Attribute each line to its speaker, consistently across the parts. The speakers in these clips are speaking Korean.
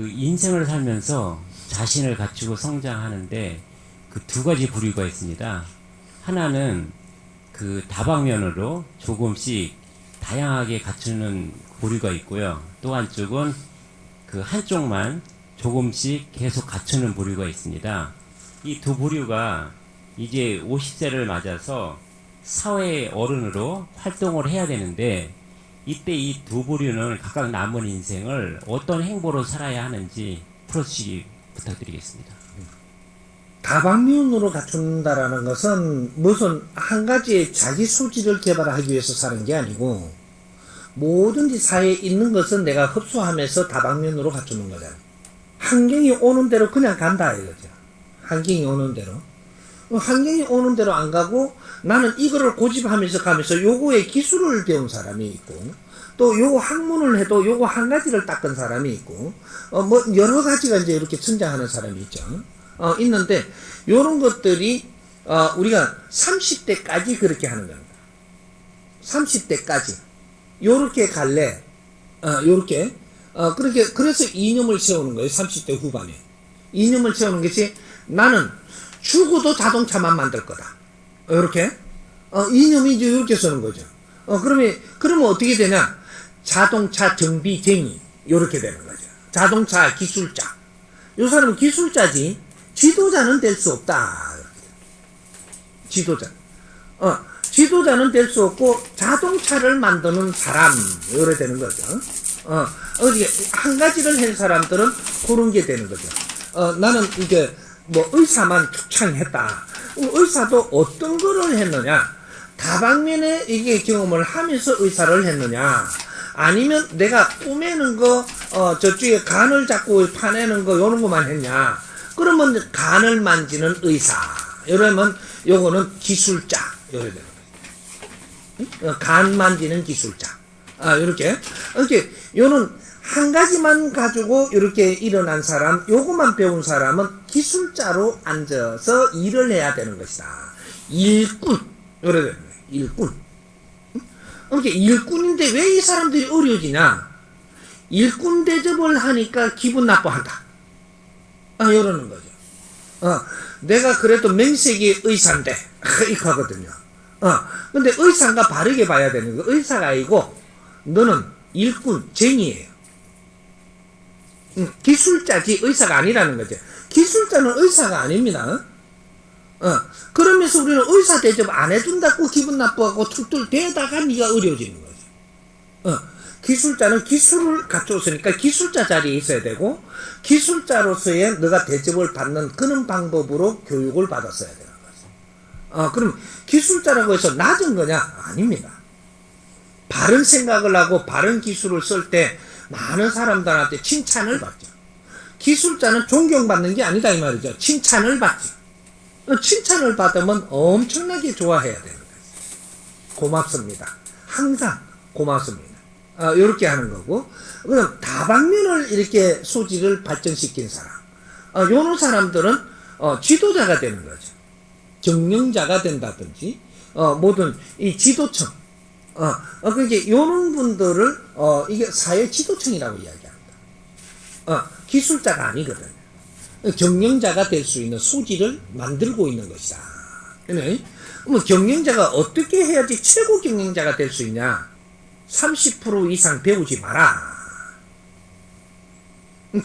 Speaker 1: 그 인생을 살면서 자신을 갖추고 성장하는데 그 두 가지 부류가 있습니다. 하나는 그 다방면으로 조금씩 다양하게 갖추는 부류가 있고요. 또 한쪽은 그 한쪽만 조금씩 계속 갖추는 부류가 있습니다. 이 두 부류가 이제 50세를 맞아서 사회의 어른으로 활동을 해야 되는데 이때 이 두 부류는 각각 남은 인생을 어떤 행보로 살아야 하는지 풀어주시기 부탁드리겠습니다.
Speaker 2: 다방면으로 갖춘다라는 것은 무슨 한 가지의 자기 소질을 개발하기 위해서 사는 게 아니고 뭐든지 사회에 있는 것은 내가 흡수하면서 다방면으로 갖추는 거잖아. 환경이 오는 대로 그냥 간다 이거죠. 환경이 오는 대로. 어, 환경이 오는 대로 안 가고 나는 이거를 고집하면서 가면서 요거의 기술을 배운 사람이 있고 또 요거 학문을 해도 요거 한 가지를 닦은 사람이 있고 어 뭐 여러 가지가 이제 이렇게 성장하는 사람이 있죠. 어 있는데 요런 것들이 어 우리가 30대까지 그렇게 하는 겁니다. 30대까지 요렇게 갈래 어 요렇게 어 그렇게 그래서 이념을 세우는 거예요. 30대 후반에 이념을 세우는 것이 나는 죽어도 자동차만 만들 거다. 이렇게 어, 이념이 이제 이렇게 쓰는 거죠. 어, 그러면 그러면 어떻게 되냐? 자동차 정비쟁이 이렇게 되는 거죠. 자동차 기술자. 요 사람은 기술자지 지도자는 될 수 없다. 지도자. 어, 지도자는 될 수 없고 자동차를 만드는 사람 이래 되는 거죠. 어, 어디 한 가지를 한 사람들은 그런 게 되는 거죠. 어, 나는 이게 뭐 의사만. 그럼 의사도 어떤 거를 했느냐? 다방면에 이게 경험을 하면서 의사를 했느냐? 아니면 내가 꾸매는 거, 어, 저쪽에 간을 잡고 파내는 거, 요런 거만 했냐? 그러면 간을 만지는 의사. 이러면 요거는 기술자. 요래 되는 거예요. 어, 간 만지는 기술자. 아, 이렇게. 이렇게, 요는 한 가지만 가지고 이렇게 일어난 사람, 요것만 배운 사람은 기술자로 앉아서 일을 해야 되는 것이다. 일꾼. 거예요. 일꾼. 이렇게 일꾼인데 왜 이 사람들이 어려워지냐? 일꾼 대접을 하니까 기분 나빠한다. 아, 이러는 거죠. 어, 내가 그래도 명색이 의사인데, 이렇게 하거든요. 어, 근데 의사가 바르게 봐야 되는 거. 의사가 아니고, 너는 일꾼, 쟁이에요. 음, 기술자지 의사가 아니라는 거죠. 기술자는 의사가 아닙니다. 어, 그러면서 우리는 의사 대접 안 해준다고 기분 나빠하고 툭툭 대다가 네가 어려워지는 거죠. 어, 기술자는 기술을 갖췄으니까 기술자 자리에 있어야 되고 기술자로서의 너가 대접을 받는 그런 방법으로 교육을 받았어야 되는 거죠. 어, 그럼 기술자라고 해서 낮은 거냐? 아닙니다. 바른 생각을 하고 바른 기술을 쓸때 많은 사람들한테 칭찬을 받죠. 기술자는 존경받는 게 아니다 이 말이죠. 칭찬을 받죠. 어, 칭찬을 받으면 엄청나게 좋아해야 거예요. 고맙습니다. 항상 고맙습니다. 아, 이렇게 하는 거고, 그럼 다방면을 이렇게 소질을 발전시킨 사람. 어, 요런 사람들은 어, 지도자가 되는 거죠. 경영자가 된다든지, 어, 모든 이 지도청, 어, 어, 그게 요런 분들을, 어, 이게 사회 지도청이라고 이야기합니다. 어, 기술자가 아니거든요. 경영자가 될 수 있는 소질을 만들고 있는 것이다. 그러면 뭐 경영자가 어떻게 해야지 최고 경영자가 될 수 있냐? 30% 이상 배우지 마라.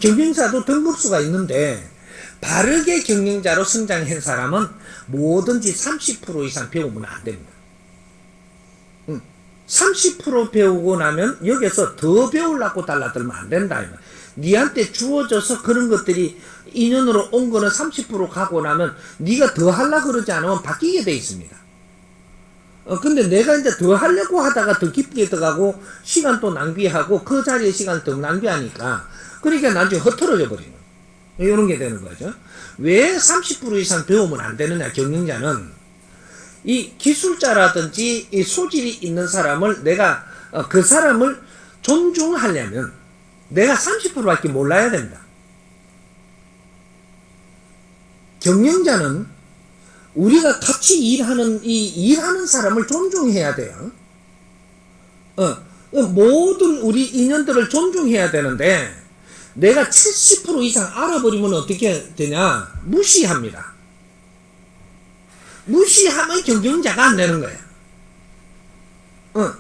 Speaker 2: 경영자도 등급수가 있는데 바르게 경영자로 성장한 사람은 뭐든지 30% 이상 배우면 안 됩니다. 30% 배우고 나면 여기서 더 배우려고 달라들면 안 된다. 니한테 주어져서 그런 것들이 인연으로 온 거는 30% 가고 나면 네가 더 하려 그러지 않으면 바뀌게 돼 있습니다. 어, 근데 내가 이제 더 하려고 하다가 더 깊게 들어가고 시간 또 낭비하고 그 자리에 시간 더 낭비하니까 그러니까 나중에 흩어져 버리는 이런 게 되는 거죠. 왜 30% 이상 배우면 안 되느냐 경영자는 이 기술자라든지 이 소질이 있는 사람을 내가 어, 그 사람을 존중하려면 내가 30%밖에 몰라야 된다. 경영자는 우리가 같이 일하는 이 일하는 사람을 존중해야 돼요. 어, 어, 모든 우리 인연들을 존중해야 되는데 내가 70% 이상 알아버리면 어떻게 되냐? 무시합니다. 무시하면 경영자가 안 되는 거예요. 어.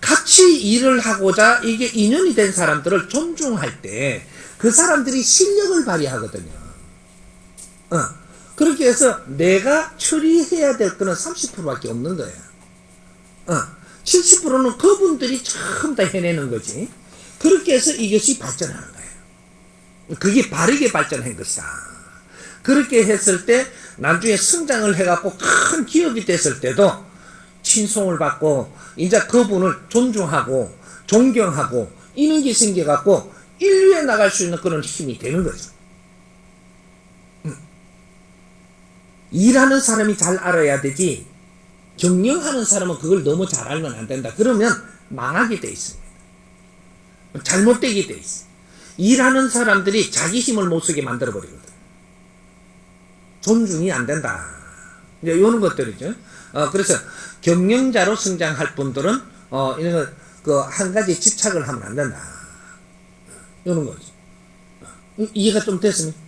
Speaker 2: 같이 일을 하고자 이게 인연이 된 사람들을 존중할 때 그 사람들이 실력을 발휘하거든요. 어. 그렇게 해서 내가 처리해야 될 거는 30%밖에 없는 거예요. 어. 70%는 그분들이 전부 다 해내는 거지. 그렇게 해서 이것이 발전하는 거예요. 그게 바르게 발전한 것이다. 그렇게 했을 때 나중에 성장을 해갖고 큰 기업이 됐을 때도 친송을 받고 이제 그분을 존중하고 존경하고 이런 게 생겨갖고 인류에 나갈 수 있는 그런 힘이 되는 거죠. 음. 일하는 사람이 잘 알아야 되지 경영하는 사람은 그걸 너무 잘 알면 안 된다. 그러면 망하게 돼 있습니다. 잘못되게 돼 있어. 일하는 사람들이 자기 힘을 못 쓰게 만들어 버리거든. 존중이 안 된다. 이제 이런 것들이죠. 어, 그래서 경영자로 성장할 분들은 어, 이런 그한 가지 집착을 하면 안 된다. 이런 거죠. 이- 이해가 좀 됐습니까?